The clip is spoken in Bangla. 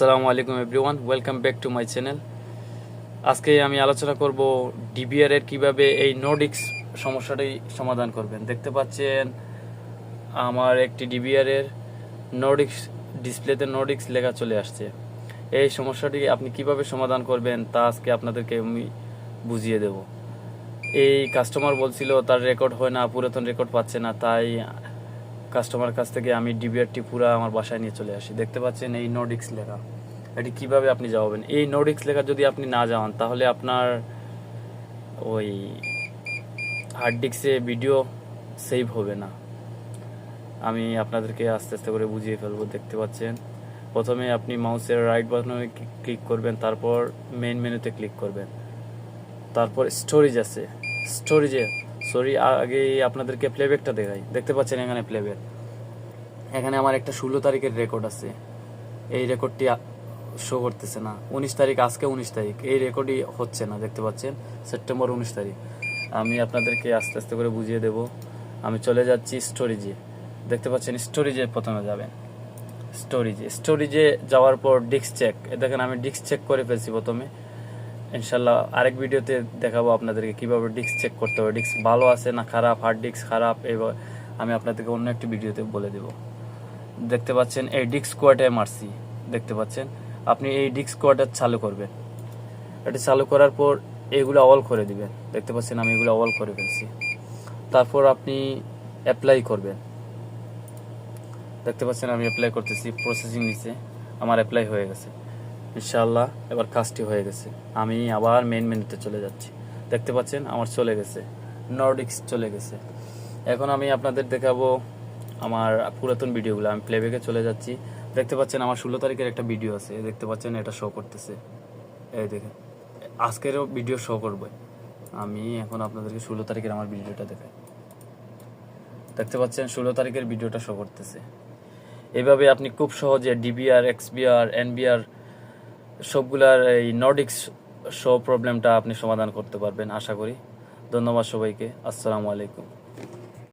আসসালামু আলাইকুম everyone, welcome back to my channel. আজকে আমি আলোচনা করব ডিবিআর এর কীভাবে এই নোডিক্স সমস্যাটি সমাধান করবেন। দেখতে পাচ্ছেন, আমার একটি ডিবিআর এর নোডিক্স ডিসপ্লেতে নোডিক্স লেখা চলে আসছে। এই সমস্যাটি আপনি কীভাবে সমাধান করবেন তা আজকে আপনাদেরকে আমি বুঝিয়ে দেব। এই কাস্টমার বলছিল, তার রেকর্ড হয় না, পুরাতন রেকর্ড পাচ্ছে না। তাই কাস্টমার কাছ থেকে আমি ডিবিআরটি পুরো আমার বাসায় নিয়ে চলে আসি। দেখতে পাচ্ছেন এই নোডিক্স লেখা। এটি কীভাবে আপনি যাওয়াবেন এই নোডিক্স লেখা যদি আপনি না যাওয়ান তাহলে আপনার ওই হার্ড ডিস্কে ভিডিও সেভ হবে না। আমি আপনাদেরকে আস্তে আস্তে করে বুঝিয়ে ফেলব, দেখতে পাচ্ছেন। প্রথমে আপনি মাউসের রাইট বাটনে ক্লিক করবেন, তারপর মেইন মেনুতে ক্লিক করবেন। তারপর স্টোরেজ আছে। স্টোরেজে সরি আগে আপনাদেরকে প্লেব্যাকটা দেখাই। দেখতে পাচ্ছেন এখানে প্লেব্যাক এখানে আমার একটা ষোলো তারিখের রেকর্ড আছে। এই রেকর্ডটি শো করতেছে না। উনিশ তারিখ, আজকে উনিশ তারিখ। এই রেকর্ডই হচ্ছে না, দেখতে পাচ্ছেন? সেপ্টেম্বর উনিশ তারিখ। আমি আপনাদেরকে আস্তে আস্তে করে বুঝিয়ে দেব। আমি চলে যাচ্ছি স্টোরেজে দেখতে পাচ্ছেন স্টোরেজে প্রথমে যাবেন। স্টোরেজে স্টোরেজে যাওয়ার পর ডিস্ক চেক দেখেন, আমি ডিস্ক চেক করে ফেলছি প্রথমে। ইনশাল্লাহ আরেক ভিডিওতে দেখাবো আপনাদেরকে কীভাবে ডিস্ক চেক করতে হবে। ডিস্ক ভালো আছে না খারাপ? হার্ড ডিস্ক খারাপ? এবার আমি আপনাদেরকে অন্য একটি ভিডিওতে বলে দেব। দেখতে পাচ্ছেন এই ডিস্ক কোয়ার্টে মারছি দেখতে পাচ্ছেন? আপনি এই ডিস্ক কোয়ার্টার চালু করবেন। এটা চালু করার পর এগুলো অল করে দিবেন। দেখতে পাচ্ছেন আমি এগুলো অল করে ফেলছি। তারপর আপনি অ্যাপ্লাই করবেন। দেখতে পাচ্ছেন আমি অ্যাপ্লাই করতেছি প্রসেসিং নিচে। আমার অ্যাপ্লাই হয়ে গেছে। ইনশাআল্লাহ এবার কাজটি হয়ে গেছে। আমি আবার মেন মেনুতে চলে যাচ্ছি। দেখতে পাচ্ছেন আমার চলে গেছে। নর্ডিক্স চলে গেছে। এখন আমি আপনাদের দেখাবো আমার পুরাতন ভিডিওগুলো। আমি প্লেব্যাকে চলে যাচ্ছি। দেখতে পাচ্ছেন আমার ষোলো তারিখের একটা ভিডিও আছে। দেখতে পাচ্ছেন এটা শো করতেছে। এই দেখেন আজকেরও ভিডিও শো করবে। আমি এখন আপনাদেরকে ষোলো তারিখের আমার ভিডিওটা দেখাই। দেখতে পাচ্ছেন ষোলো তারিখের ভিডিওটা শো করতেছে। এভাবে আপনি খুব সহজে ডিবিআর এক্সবিআর এনবিআর সবগুলার এই নর্ডিক্স শো প্রবলেমটা আপনি সমাধান করতে পারবেন, আশা করি। ধন্যবাদ সবাইকে। আসসালামু আলাইকুম।